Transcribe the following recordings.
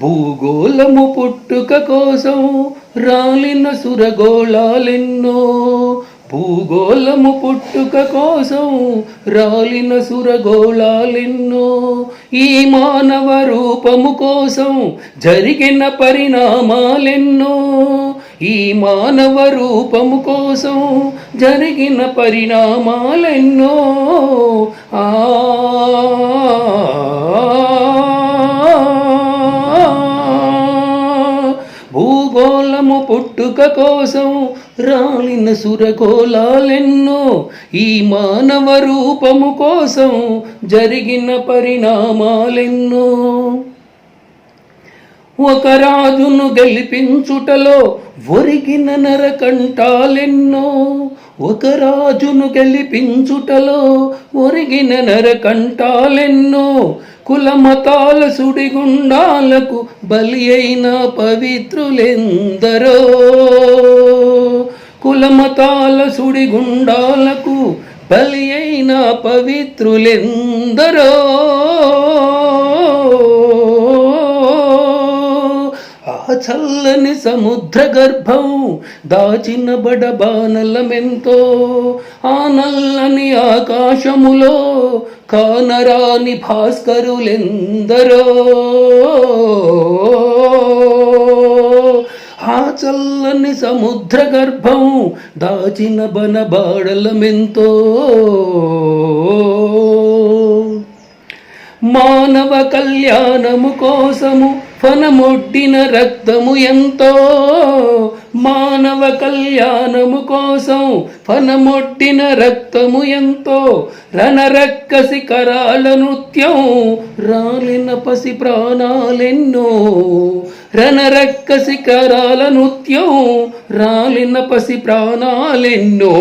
భూగోళము పుట్టుక కోసం రాలిన సురగోళాలెన్నో. భూగోళము పుట్టుక కోసం రాలిన సురగోళాలెన్నో. ఈ మానవ రూపము కోసం జరిగిన పరిణామాలెన్నో. ఈ మానవ రూపము కోసం జరిగిన పరిణామాలెన్నో. ఆ పుట్టుక కోసం రాలిన సురగోళాలెన్నో ఈ మానవ రూపము కోసం జరిగిన పరిణామాలెన్నో. ఒక రాజును గెలిపించుటలో ఒరిగిన నరకంటాలెన్నో ఒక రాజును గెలిపించుటలో ఒరిగిన నరకంటాలెన్నో కులమతాల సుడిగుండాలకు బలి అయిన పవిత్రులెందరో. కులమతాల సుడిగుండాలకు బలి అయిన పవిత్రులెందరో. ఆ చల్లని సముద్ర గర్భం దాచిన బడబానలమెంతో ఆ నల్లని ఆకాశములో కానరాని భాస్కరులెందరో. ఆ చల్లని సముద్ర గర్భం దాచిన బనబాడలమెంతో. మానవ కళ్యాణము కోసము ఫనమొడ్డిన రక్తము ఎంతో. మానవ కళ్యాణము కోసం ఫనమొడ్డిన రక్తము ఎంతో. రణరక్కసి కరాల నృత్యం రాలిన పసి ప్రాణాలెన్నో. రణరక్కసి కరాల నృత్యం రాలిన పసి ప్రాణాలెన్నో.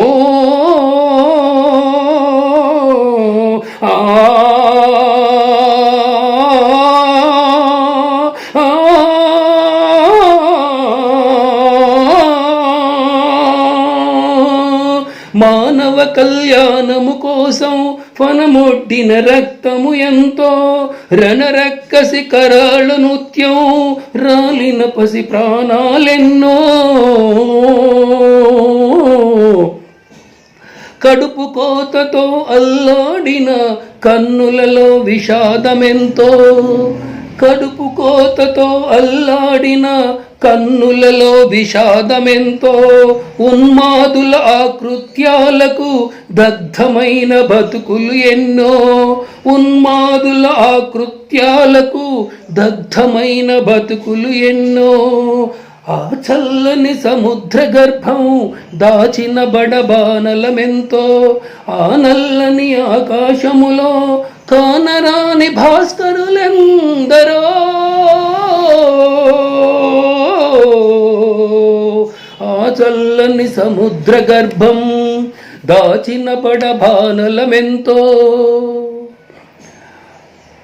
మానవ కళ్యాణము కోసం ఫనమొడ్డిన రక్తము ఎంతో. రణరక్కసి కరాళ నృత్యం రాలిన పసి ప్రాణాలెన్నో. కడుపు కోతతో అల్లాడిన కన్నులలో విషాదమెంతో. కడుపు కోతతో అల్లాడిన కన్నులలో విషాదమెంతో ఉన్మాదుల ఆకృత్యాలకు దగ్ధమైన బతుకులు ఎన్నో. ఉన్మాదుల ఆకృత్యాలకు దగ్ధమైన బతుకులు ఎన్నో. ఆ చల్లని సముద్ర గర్భం దాచిన బడబానలమెంతో ఆ నల్లని ఆకాశములో కానరాని భాస్కరులెందరో. చల్లని సముద్ర గర్భం దాచిన బడబానలమెంతో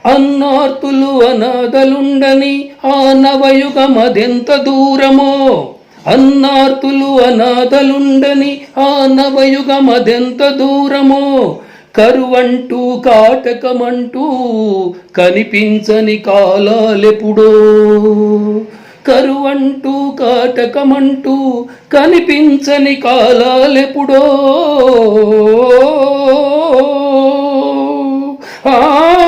అన్నార్తులు అనాథలుండని ఆ నవయుగమదెంత దూరమో? అన్నార్తులు అనాథలుండని ఆ నవయుగమదెంత దూరమో? కరువంటూ కాటకమంటూ కనిపించని కాలాలెప్పుడో? కరువంటూ కాటకమంటూ కనిపించని కాలాలెప్పుడో. ఆ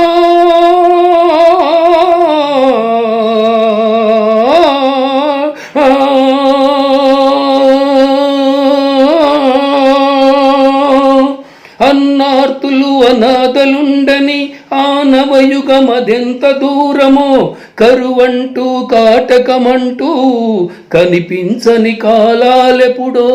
అనాథలుండని ఆనవయుగమదెంత దూరమో కరువంటూ కాటకమంటూ కనిపించని కాలాలెప్పుడో.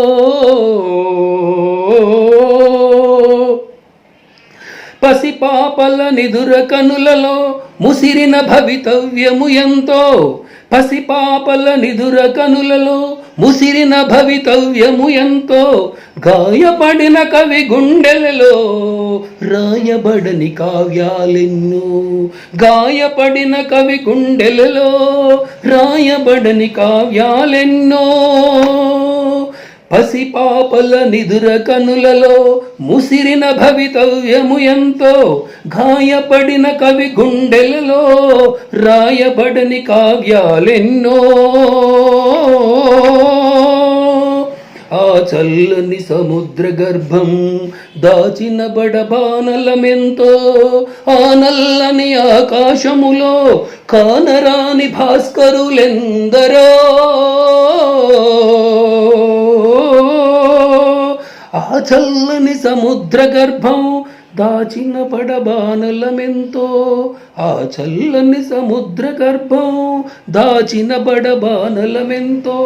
పసిపాపల నిదుర కనులలో ముసిరిన భవితవ్యము ఎంతో. పసిపాపల నిధుర కనులలో ముసిరిన భవితవ్యము ఎంతో. గాయపడిన కవి గుండెలలో రాయబడని కావ్యాలెన్నో. గాయపడిన కవి గుండెలలో రాయబడని కావ్యాలెన్నో. పసిపాపల నిదుర కనులలో ముసిరిన భవితవ్యము ఎంతో గాయపడిన కవి గుండెలలో రాయబడని కావ్యాలెన్నో. ఆ చల్లని సముద్ర గర్భం దాచిన బడబానలమెంతో ఆ నల్లని ఆకాశములో కానరాని భాస్కరులెందరో. ఆ చల్లని సముద్ర గర్భం దాచిన పడబానలమెంతో ఆ చల్లని సముద్ర గర్భం దాచిన పడబానలమెంతో.